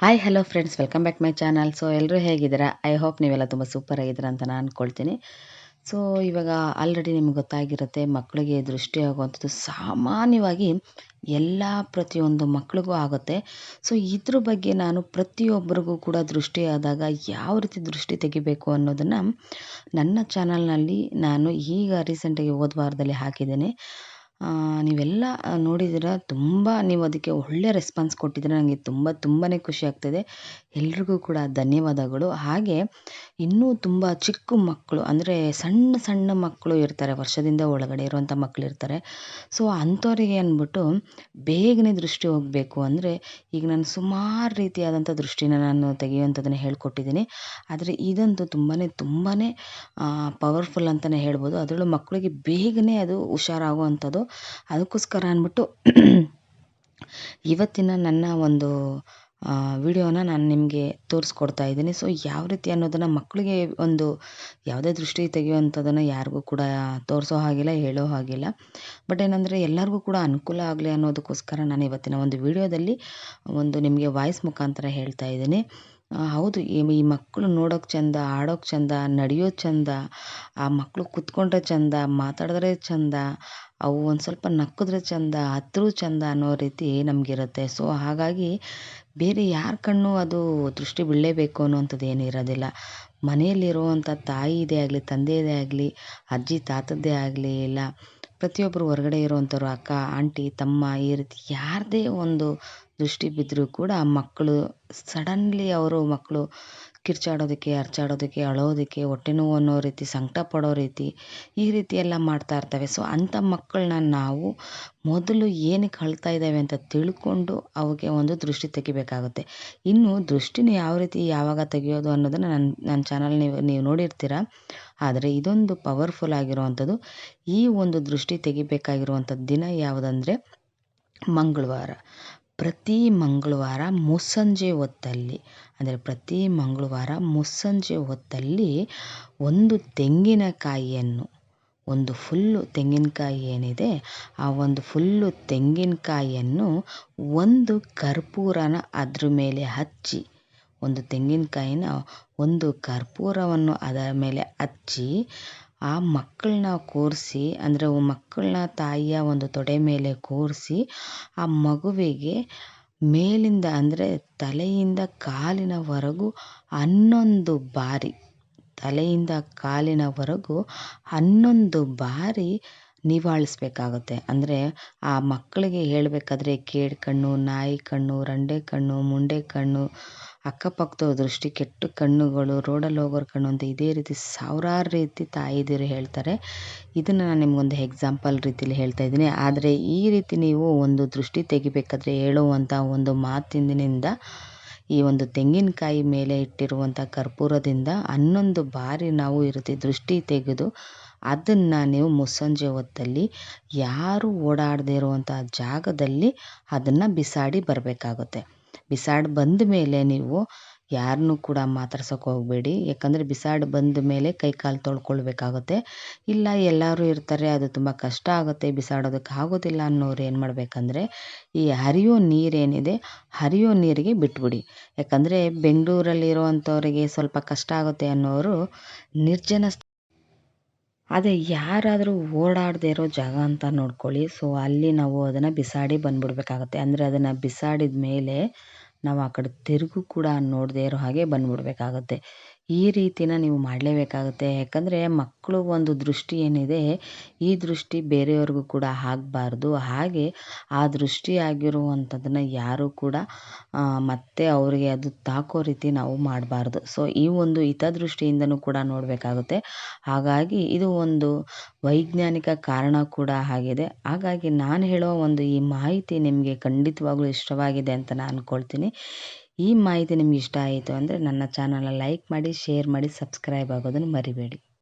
Hi hello friends welcome back my channel so ಎಲ್ಲರೂ ಹೇಗಿದ್ದೀರಾ? I hope ನೀವೆಲ್ಲ ತುಂಬ ಸೂಪರ್ ಆಗಿದ್ದೀರಾ ಅಂತ ನಾನು ಅಂದ್ಕೊಳ್ತೀನಿ ಸೊ ಇವಾಗ ಆಲ್ರೆಡಿ ನಿಮ್ಗೆ ಗೊತ್ತಾಗಿರುತ್ತೆ ಮಕ್ಕಳಿಗೆ ದೃಷ್ಟಿ ಆಗುವಂಥದ್ದು ಸಾಮಾನ್ಯವಾಗಿ ಎಲ್ಲ ಪ್ರತಿಯೊಂದು ಮಕ್ಕಳಿಗೂ ಆಗುತ್ತೆ. ಸೊ ಇದ್ರ ಬಗ್ಗೆ ನಾನು ಪ್ರತಿಯೊಬ್ಬರಿಗೂ ಕೂಡ ದೃಷ್ಟಿ ಆದಾಗ ಯಾವ ರೀತಿ ದೃಷ್ಟಿ ತೆಗಿಬೇಕು ಅನ್ನೋದನ್ನು ನನ್ನ ಚಾನಲ್ನಲ್ಲಿ ನಾನು ಈಗ ರೀಸೆಂಟಾಗಿ ಹೋದ ವಾರದಲ್ಲಿ ಹಾಕಿದ್ದೇನೆ. ನೀವೆಲ್ಲ ನೋಡಿದ್ದೀರ ತುಂಬ ನೀವು ಅದಕ್ಕೆ ಒಳ್ಳೆ ರೆಸ್ಪಾನ್ಸ್ ಕೊಟ್ಟಿದ್ದೀರ ನನಗೆ ತುಂಬ ತುಂಬಾ ಖುಷಿ ಆಗ್ತಿದೆ. ಎಲ್ರಿಗೂ ಕೂಡ ಧನ್ಯವಾದಗಳು. ಹಾಗೆ ಇನ್ನೂ ತುಂಬ ಚಿಕ್ಕ ಮಕ್ಕಳು, ಅಂದರೆ ಸಣ್ಣ ಸಣ್ಣ ಮಕ್ಕಳು ಇರ್ತಾರೆ, ವರ್ಷದಿಂದ ಒಳಗಡೆ ಇರುವಂಥ ಮಕ್ಕಳು ಇರ್ತಾರೆ. ಸೊ ಅಂಥವರಿಗೆ ಅಂದ್ಬಿಟ್ಟು ಬೇಗನೆ ದೃಷ್ಟಿ ಹೋಗಬೇಕು ಅಂದರೆ ಈಗ ನಾನು ಸುಮಾರು ರೀತಿಯಾದಂಥ ದೃಷ್ಟಿನ ನಾನು ತೆಗೆಯುವಂಥದ್ದನ್ನು ಹೇಳ್ಕೊಟ್ಟಿದ್ದೀನಿ. ಆದರೆ ಇದಂತೂ ತುಂಬಾ ತುಂಬಾ ಪವರ್ಫುಲ್ ಅಂತಲೇ ಹೇಳ್ಬೋದು. ಅದರಲ್ಲೂ ಮಕ್ಕಳಿಗೆ ಬೇಗನೆ ಅದು ಹುಷಾರಾಗುವಂಥದ್ದು. ಅದಕ್ಕೋಸ್ಕರ ಅಂದ್ಬಿಟ್ಟು ಇವತ್ತಿನ ನನ್ನ ಒಂದು ವಿಡಿಯೋನ ನಾನು ನಿಮಗೆ ತೋರಿಸ್ಕೊಡ್ತಾ ಇದ್ದೀನಿ. ಸೊ ಯಾವ ರೀತಿ ಅನ್ನೋದನ್ನು ಮಕ್ಕಳಿಗೆ ಒಂದು ಯಾವುದೇ ದೃಷ್ಟಿ ತೆಗೆಯುವಂಥದ್ದನ್ನು ಯಾರಿಗೂ ಕೂಡ ತೋರಿಸೋ ಹಾಗಿಲ್ಲ, ಹೇಳೋ ಹಾಗಿಲ್ಲ. ಬಟ್ ಏನಂದರೆ ಎಲ್ಲರಿಗೂ ಕೂಡ ಅನುಕೂಲ ಆಗಲಿ ಅನ್ನೋದಕ್ಕೋಸ್ಕರ ನಾನು ಇವತ್ತಿನ ಒಂದು ವಿಡಿಯೋದಲ್ಲಿ ಒಂದು ನಿಮಗೆ ವಾಯ್ಸ್ ಮುಖಾಂತರ ಹೇಳ್ತಾ ಇದ್ದೀನಿ. ಹೌದು, ಈ ಮಕ್ಕಳು ನೋಡೋಕೆ ಚೆಂದ, ಆಡೋಕೆ ಚೆಂದ ನಡೆಯೋ ಚೆಂದ, ಆ ಮಕ್ಕಳು ಕೂತ್ಕೊಂಡ್ರೆ ಚೆಂದ, ಮಾತಾಡಿದ್ರೆ ಚೆಂದ ಅವು ಒಂದು ಸ್ವಲ್ಪ ನಕ್ಕಿದ್ರೆ ಚೆಂದ, ಹತ್ರ ಚೆಂದ ಅನ್ನೋ ರೀತಿ ನಮಗಿರುತ್ತೆ. ಸೊ ಹಾಗಾಗಿ ಬೇರೆ ಯಾರ ಕಣ್ಣು ಅದು ದೃಷ್ಟಿ ಬೀಳಲೇಬೇಕು ಅನ್ನುವಂಥದ್ದು ಏನು ಇರೋದಿಲ್ಲ. ಮನೆಯಲ್ಲಿರುವಂಥ ತಾಯಿದೇ ಆಗಲಿ ತಂದೆಯದೇ ಆಗಲಿ, ಅಜ್ಜಿ, ತಾತದ್ದೇ ಆಗಲಿ, ಇಲ್ಲ ಪ್ರತಿಯೊಬ್ಬರು ಹೊರಗಡೆ ಇರುವಂಥವ್ರು, ಅಕ್ಕ, ಆಂಟಿ, ತಮ್ಮ, ಈ ರೀತಿ ಯಾರದೇ ಒಂದು ದೃಷ್ಟಿ ಬಿದ್ದರೂ ಕೂಡ ಮಕ್ಕಳು ಸಡನ್ಲಿ ಅವರು ಮಕ್ಕಳು ಕಿರ್ಚಾಡೋದಕ್ಕೆ, ಅರ್ಚಾಡೋದಕ್ಕೆ, ಅಳೋದಕ್ಕೆ, ಹೊಟ್ಟೆ ನೋವು ಅನ್ನೋ ರೀತಿ, ಸಂಕಟ ಪಡೋ ರೀತಿ, ಈ ರೀತಿ ಎಲ್ಲ ಮಾಡ್ತಾ ಇರ್ತವೆ. ಸೊ ಅಂಥ ಮಕ್ಕಳನ್ನ ನಾವು ಮೊದಲು ಏನಕ್ಕೆ ಅಳ್ತಾ ಇದ್ದಾವೆ ಅಂತ ತಿಳ್ಕೊಂಡು ಅವಕ್ಕೆ ಒಂದು ದೃಷ್ಟಿ ತೆಗಿಬೇಕಾಗುತ್ತೆ. ಇನ್ನು ದೃಷ್ಟಿನ ಯಾವ ರೀತಿ ಯಾವಾಗ ತೆಗೆಯೋದು ಅನ್ನೋದನ್ನು ನನ್ನ ನನ್ನ ಚಾನಲ್ ನೀವು ನೀವು ನೋಡಿರ್ತೀರ. ಆದರೆ ಇದೊಂದು ಪವರ್ಫುಲ್ ಆಗಿರುವಂಥದ್ದು. ಈ ಒಂದು ದೃಷ್ಟಿ ತೆಗಿಬೇಕಾಗಿರುವಂಥ ದಿನ ಯಾವುದಂದರೆ, ಮಂಗಳವಾರ. ಪ್ರತಿ ಮಂಗಳವಾರ ಮುಸ್ಸಂಜೆ ಹೊತ್ತಲ್ಲಿ, ಅಂದರೆ ಪ್ರತಿ ಮಂಗಳವಾರ ಮುಸ್ಸಂಜೆ ಹೊತ್ತಲ್ಲಿ ಒಂದು ತೆಂಗಿನಕಾಯಿಯನ್ನು, ಒಂದು ಫುಲ್ಲು ತೆಂಗಿನಕಾಯಿ ಏನಿದೆ, ಆ ಒಂದು ಫುಲ್ಲು ತೆಂಗಿನಕಾಯಿಯನ್ನು ಒಂದು ಕರ್ಪೂರನ ಅದ್ರ ಮೇಲೆ ಹಚ್ಚಿ, ಒಂದು ತೆಂಗಿನಕಾಯಿನ ಒಂದು ಕರ್ಪೂರವನ್ನು ಅದರ ಮೇಲೆ ಹಚ್ಚಿ ಆ ಮಕ್ಕಳನ್ನ ಕೂರಿಸಿ, ಅಂದರೆ ಮಕ್ಕಳನ್ನ ತಾಯಿಯ ಒಂದು ತೊಡೆ ಮೇಲೆ ಕೂರಿಸಿ, ಆ ಮಗುವಿಗೆ ಮೇಲಿಂದ, ಅಂದರೆ ತಲೆಯಿಂದ ಕಾಲಿನವರೆಗೂ ಹನ್ನೊಂದು ಬಾರಿ, ತಲೆಯಿಂದ ಕಾಲಿನವರೆಗೂ ಹನ್ನೊಂದು ಬಾರಿ ನಿವಾಳಿಸ್ಬೇಕಾಗುತ್ತೆ. ಅಂದರೆ ಆ ಮಕ್ಕಳಿಗೆ ಹೇಳಬೇಕಾದ್ರೆ ಕೇಡು ಕಣ್ಣು ನಾಯಿ ಕಣ್ಣು, ರಂಡೆ ಕಣ್ಣು, ಮುಂಡೆ ಕಣ್ಣು ಅಕ್ಕಪಕ್ಕದ ದೃಷ್ಟಿ, ಕೆಟ್ಟ ಕಣ್ಣುಗಳು, ರೋಡಲ್ಲಿ ಹೋಗೋರ ಕಣ್ಣು ಅಂತ ಇದೇ ರೀತಿ ಸಾವಿರಾರು ರೀತಿ ತಾಯಿದಿರು ಹೇಳ್ತಾರೆ. ಇದನ್ನು ನಾನು ನಿಮಗೊಂದು ಎಕ್ಸಾಂಪಲ್ ರೀತಿಲಿ ಹೇಳ್ತಾ ಇದ್ದೀನಿ. ಆದರೆ ಈ ರೀತಿ ನೀವು ಒಂದು ದೃಷ್ಟಿ ತೆಗಿಬೇಕಾದ್ರೆ ಹೇಳುವಂಥ ಒಂದು ಮಾತಿನಿಂದ, ಈ ಒಂದು ತೆಂಗಿನಕಾಯಿ ಮೇಲೆ ಇಟ್ಟಿರುವಂಥ ಕರ್ಪೂರದಿಂದ ಹನ್ನೊಂದು ಬಾರಿ ನಾವು ಈ ದೃಷ್ಟಿ ತೆಗೆದು ಅದನ್ನು ನೀವು ಮುಸ್ಸಂಜೆ ಹೊತ್ತಲ್ಲಿ ಯಾರು ಓಡಾಡದೇ ಇರುವಂಥ ಜಾಗದಲ್ಲಿ ಅದನ್ನು ಬಿಸಾಡಿ ಬರಬೇಕಾಗುತ್ತೆ. ಬಿಸಾಡಿ ಬಂದ ಮೇಲೆ ನೀವು ಯಾರನ್ನೂ ಕೂಡ ಮಾತಾಡ್ಸೋಕೆ ಹೋಗಬೇಡಿ. ಯಾಕಂದರೆ ಬಿಸಾಡಿ ಬಂದ ಮೇಲೆ ಕೈ ಕಾಲು ತೊಳ್ಕೊಳ್ಬೇಕಾಗುತ್ತೆ. ಇಲ್ಲ, ಎಲ್ಲರೂ ಇರ್ತಾರೆ, ಅದು ತುಂಬ ಕಷ್ಟ ಆಗುತ್ತೆ, ಬಿಸಾಡೋದಕ್ಕೆ ಆಗೋದಿಲ್ಲ ಅನ್ನೋರು ಏನು ಮಾಡಬೇಕಂದ್ರೆ, ಈ ಹರಿಯೋ ನೀರೇನಿದೆ ಹರಿಯೋ ನೀರಿಗೆ ಬಿಟ್ಬಿಡಿ. ಯಾಕಂದರೆ ಬೆಂಗಳೂರಲ್ಲಿರುವಂಥವ್ರಿಗೆ ಸ್ವಲ್ಪ ಕಷ್ಟ ಆಗುತ್ತೆ ಅನ್ನೋರು ನಿರ್ಜನ ಅದೇ ಯಾರಾದರೂ ಓಡಾಡದೇ ಇರೋ ಜಾಗ ಅಂತ ನೋಡ್ಕೊಳ್ಳಿ. ಸೊ ಅಲ್ಲಿ ನಾವು ಅದನ್ನು ಬಿಸಾಡಿ ಬಂದ್ಬಿಡ್ಬೇಕಾಗತ್ತೆ. ಅಂದರೆ ಅದನ್ನು ಬಿಸಾಡಿದ ಮೇಲೆ ನಾವು ಆ ಕಡೆ ತಿರುಗು ಕೂಡ ನೋಡದೇ ಇರೋ ಹಾಗೆ ಬಂದ್ಬಿಡ್ಬೇಕಾಗತ್ತೆ. ಈ ರೀತಿನ ನೀವು ಮಾಡಲೇಬೇಕಾಗುತ್ತೆ. ಯಾಕಂದರೆ ಮಕ್ಕಳು ಒಂದು ದೃಷ್ಟಿ ಏನಿದೆ, ಈ ದೃಷ್ಟಿ ಬೇರೆಯವ್ರಿಗೂ ಕೂಡ ಆಗಬಾರ್ದು. ಹಾಗೆ ಆ ದೃಷ್ಟಿ ಆಗಿರುವಂಥದ್ದನ್ನು ಯಾರೂ ಕೂಡ ಮತ್ತೆ ಅವರಿಗೆ ಅದು ತಾಕೋ ರೀತಿ ನಾವು ಮಾಡಬಾರ್ದು. ಸೊ ಈ ಒಂದು ಹಿತದೃಷ್ಟಿಯಿಂದನೂ ಕೂಡ ನೋಡಬೇಕಾಗುತ್ತೆ. ಹಾಗಾಗಿ ಇದು ಒಂದು ವೈಜ್ಞಾನಿಕ ಕಾರಣ ಕೂಡ ಆಗಿದೆ. ಹಾಗಾಗಿ ನಾನು ಹೇಳೋ ಒಂದು ಈ ಮಾಹಿತಿ ನಿಮಗೆ ಖಂಡಿತವಾಗ್ಲೂ ಇಷ್ಟವಾಗಿದೆ ಅಂತ ನಾನು ಅಂದ್ಕೊಳ್ತೀನಿ ಈ ಮಾಹಿತಿ ನಿಮ್ಗೆ ಇಷ್ಟ ಆಯಿತು ಅಂದರೆ ನನ್ನ ಚಾನಲ್ನ ಲೈಕ್ ಮಾಡಿ ಶೇರ್ ಮಾಡಿ ಸಬ್ಸ್ಕ್ರೈಬ್ ಆಗೋದನ್ನು ಮರಿಬೇಡಿ.